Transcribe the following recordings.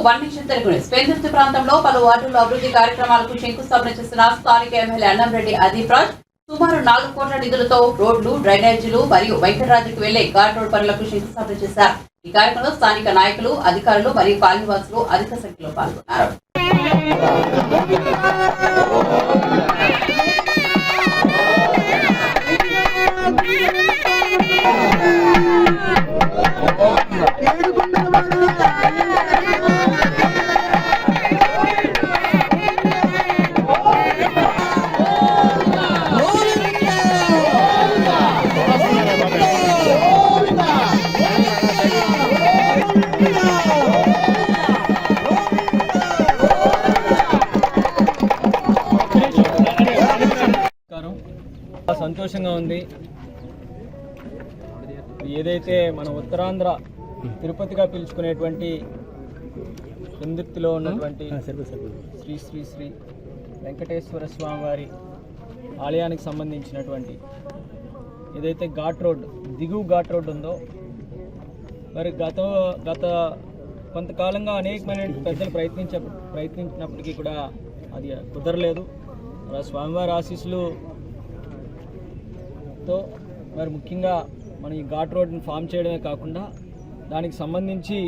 Welcome one nation Telugu ప్రాంతంలో పలు వార్డుల్లో అభివృద్ధి కార్యక్రమాలకు శంకుస్థాపన చేసిన స్థానిక ఎమ్మెల్యే అన్నంరెడ్డి అదీప్ రాజ్ సుమారు నాలుగు కోట్ల నిధులతో రోడ్లు డ్రైనేజీలు మరియు వెంకటరాజుకు వెళ్ళే ఘాట్ రోడ్ పనులకు శంకుస్థాపన చేశారు. ఈ కార్యక్రమంలో స్థానిక నాయకులు అధికారులు మరియు కాలనీవాసులు అధిక సంఖ్యలో పాల్గొన్నారు. సంతోషంగా ఉంది. ఏదైతే మన ఉత్తరాంధ్ర తిరుపతిగా పిలుచుకునేటువంటి కుందుర్తిలో ఉన్నటువంటి శ్రీ శ్రీ శ్రీ వెంకటేశ్వర స్వామి వారి ఆలయానికి సంబంధించినటువంటి ఏదైతే ఘాట్ రోడ్ దిగువ ఘాట్ రోడ్ ఉందో మరి గత గత కొంతకాలంగా అనేకమైన పెద్దలు ప్రయత్నించ ప్రయత్నించినప్పటికీ కూడా అది కుదరలేదు. స్వామివారి ఆశీస్సులు తో మరి ముఖ్యంగా మనం ఈ ఘాట్ రోడ్ని ఫామ్ చేయడమే కాకుండా దానికి సంబంధించి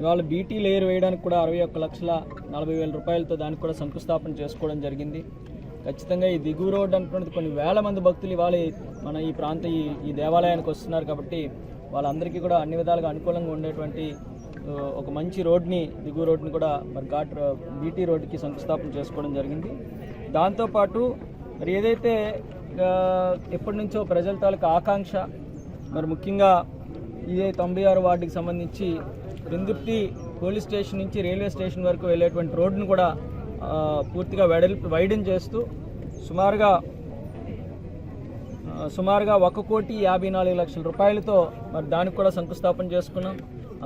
ఇవాళ బీటీ లేయర్ వేయడానికి కూడా అరవై ఒక్క లక్షల నలభై వేల రూపాయలతో దానికి కూడా శంకుస్థాపన చేసుకోవడం జరిగింది. ఖచ్చితంగా ఈ దిగువ రోడ్ అనుకున్నది కొన్ని వేల మంది భక్తులు ఇవాళ మన ఈ ప్రాంత ఈ ఈ దేవాలయానికి వస్తున్నారు కాబట్టి వాళ్ళందరికీ కూడా అన్ని విధాలుగా అనుకూలంగా ఉండేటువంటి ఒక మంచి రోడ్ని దిగువ రోడ్ని కూడా మరి ఘాట్ బీటీ రోడ్డుకి శంకుస్థాపన చేసుకోవడం జరిగింది. దాంతోపాటు మరి ఏదైతే ఎప్పటి నుంచో ప్రజల తాలూకు ఆకాంక్ష మరి ముఖ్యంగా ఇదే తొంభై ఆరు వార్డుకి సంబంధించి పెందుర్తి పోలీస్ స్టేషన్ నుంచి రైల్వే స్టేషన్ వరకు వెళ్ళేటువంటి రోడ్డును కూడా పూర్తిగా వెడల్ వైడెన్ చేస్తూ సుమారుగా సుమారుగా ఒక కోటి యాభై నాలుగు లక్షల రూపాయలతో మరి దానికి కూడా శంకుస్థాపన చేసుకున్నాం.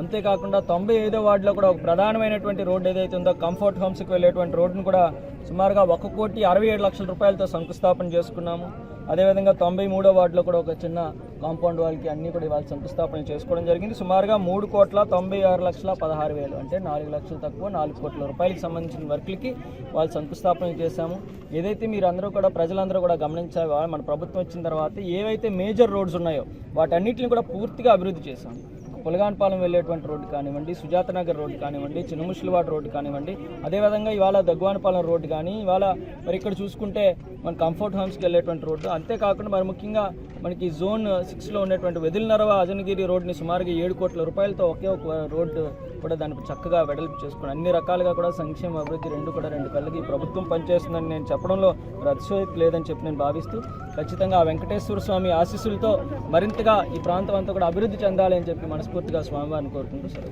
అంతేకాకుండా తొంభై ఐదో వార్డులో కూడా ఒక ప్రధానమైనటువంటి రోడ్డు ఏదైతే ఉందో కంఫర్ట్ హోమ్స్కి వెళ్ళేటువంటి రోడ్డును కూడా సుమారుగా ఒక కోటి అరవై ఏడు లక్షల రూపాయలతో శంకుస్థాపన చేసుకున్నాము. అదేవిధంగా తొంభై మూడో వార్డులో కూడా ఒక చిన్న కాంపౌండ్ వాళ్ళకి అన్నీ కూడా ఇవాళ శంకుస్థాపన చేసుకోవడం జరిగింది. సుమారుగా మూడు కోట్ల తొంభై ఆరు లక్షల పదహారు వేలు అంటే నాలుగు లక్షలు తక్కువ నాలుగు కోట్ల రూపాయలకు సంబంధించిన వర్క్లకి వాళ్ళు శంకుస్థాపన చేశాము. ఏదైతే మీరు అందరూ కూడా ప్రజలందరూ కూడా గమనించారో మన ప్రభుత్వం వచ్చిన తర్వాత ఏవైతే మేజర్ రోడ్స్ ఉన్నాయో వాటన్నిటిని కూడా పూర్తిగా అభివృద్ధి చేశాము. పులగాన్పాలెం వెళ్ళేటువంటి రోడ్డు కానివ్వండి సుజాత నగర్ రోడ్డు కానివ్వండి చిన్నముషిలవాడ రోడ్డు కానివ్వండి అదేవిధంగా ఇవాళ దగ్గువానపాలెం రోడ్డు కానీ ఇవాళ మరి ఇక్కడ చూసుకుంటే మన కంఫర్ట్ హోమ్స్కి వెళ్ళేటువంటి రోడ్డు. అంతేకాకుండా మరి ముఖ్యంగా మనకి జోన్ సిక్స్లో ఉన్నటువంటి వెదిలినరవ అజనగిరి రోడ్ని సుమారుగా ఏడు కోట్ల రూపాయలతో ఒకే ఒక రోడ్డు కూడా దాన్ని చక్కగా వెడల్పు చేసుకుని అన్ని రకాలుగా కూడా సంక్షేమ అభివృద్ధి రెండు కూడా రెండు కళ్ళకి ప్రభుత్వం పనిచేస్తుందని నేను చెప్పడంలో మరి అతిశయోక్తి లేదని చెప్పి నేను భావిస్తూ ఖచ్చితంగా ఆ వెంకటేశ్వర స్వామి ఆశీస్సులతో మరింతగా ఈ ప్రాంతం అంతా కూడా అభివృద్ధి చెందాలని చెప్పి మనసు మనస్ఫూర్తిగా స్వామివారిని కోరుకుంటూ సెలవు.